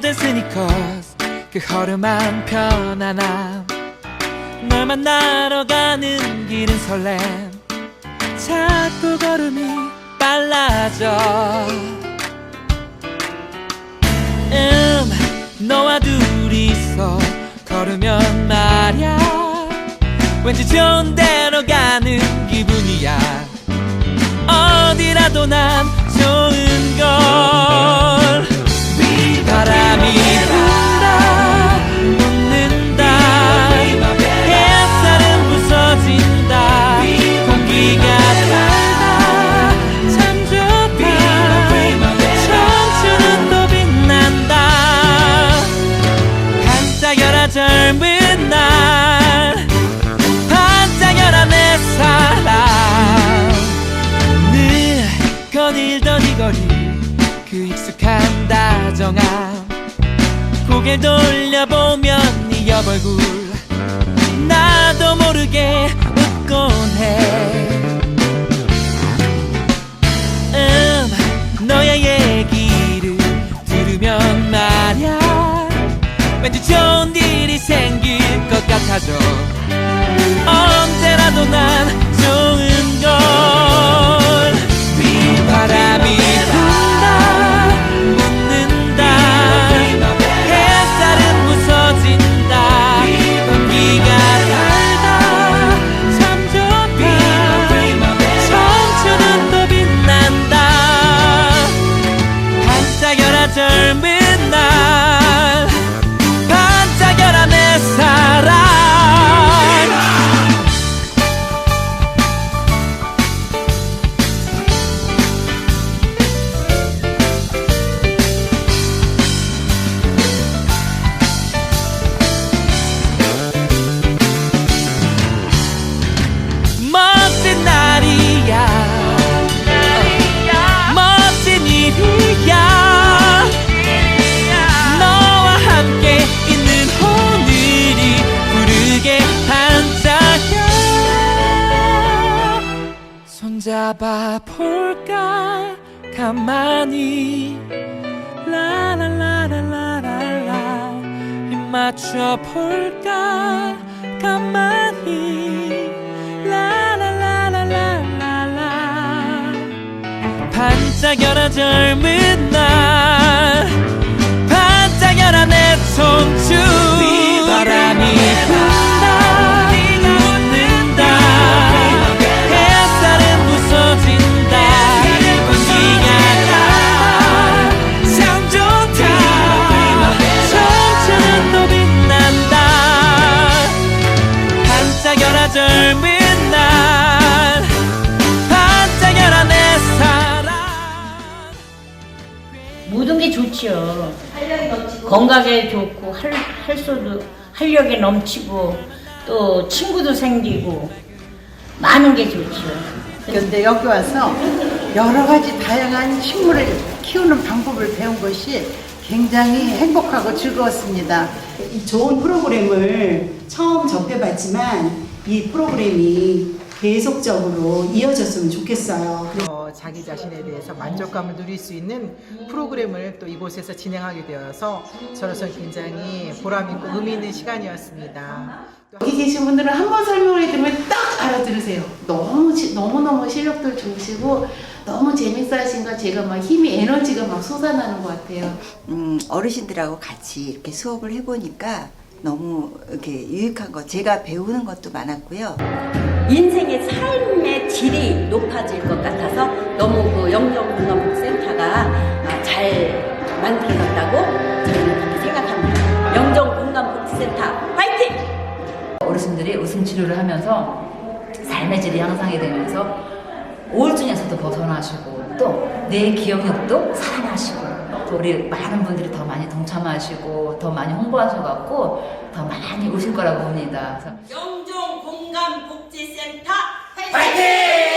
스니커스 그 허름한 편안함 널 만나러 가는 길은 설렘. 자꾸 걸음이 빨라져. 음 너와 둘이서 걸으면 말야. 왠지 좋은 데로 가는 기분이야. 어디라도 난 거리 그 익숙한 다정함. 고개 돌려보면 네 옆얼굴 나도 모르게 웃곤 해. 음, 너의 얘기를 들으면 말야. 왠지 좋은 일이 생길 것 같아져 언제라도 난 좋은 걸 부르게 반짝여 손잡아 볼까? 가만히. 라라라라라라라 입 맞춰 볼까? 가만히. 라라라라라라라. 반짝여라 젊은 날. 반짝여라 내 청춘 바람이 게 좋지요. 건강에 좋고 할, 할 수도 활력이 넘치고 또 친구도 생기고 많은 게 좋지요. 근데 여기 와서 여러 가지 다양한 식물을 키우는 방법을 배운 것이 굉장히 행복하고 즐거웠습니다. 이 좋은 프로그램을 처음 접해봤지만 이 프로그램이 계속적으로 이어졌으면 좋겠어요. 어, 자기 자신에 대해서 만족감을 누릴 수 있는 프로그램을 또 이곳에서 진행하게 되어서 저로서는 굉장히 보람있고 의미 있는 시간이었습니다. 또 여기 계신 분들은 한 번 설명을 해드리면 딱 알아들으세요. 너무, 시- 너무너무 실력들 좋으시고, 너무 재밌어 하신 거 제가 막 힘이, 에너지가 막 솟아나는 것 같아요. 음, 어르신들하고 같이 이렇게 수업을 해보니까 너무 이렇게 유익한 것, 제가 배우는 것도 많았고요. 인생의 삶의 질이 높아질 것 같아서 너무 그 영정공감센터가 아, 잘 만들어졌다고 저희는 그렇게 생각합니다. 영정공감복지센터 화이팅! 어르신들이 웃음 치료를 하면서 삶의 질이 향상이 되면서 우울증에서도 벗어나시고 또 내 기억력도 살아나시고 또 우리 많은 분들이 더 많이 동참하시고 더 많이 홍보하셔갖고 더 많이 오실 거라고 봅니다. 그래서 영정공감 복지센터 화이팅!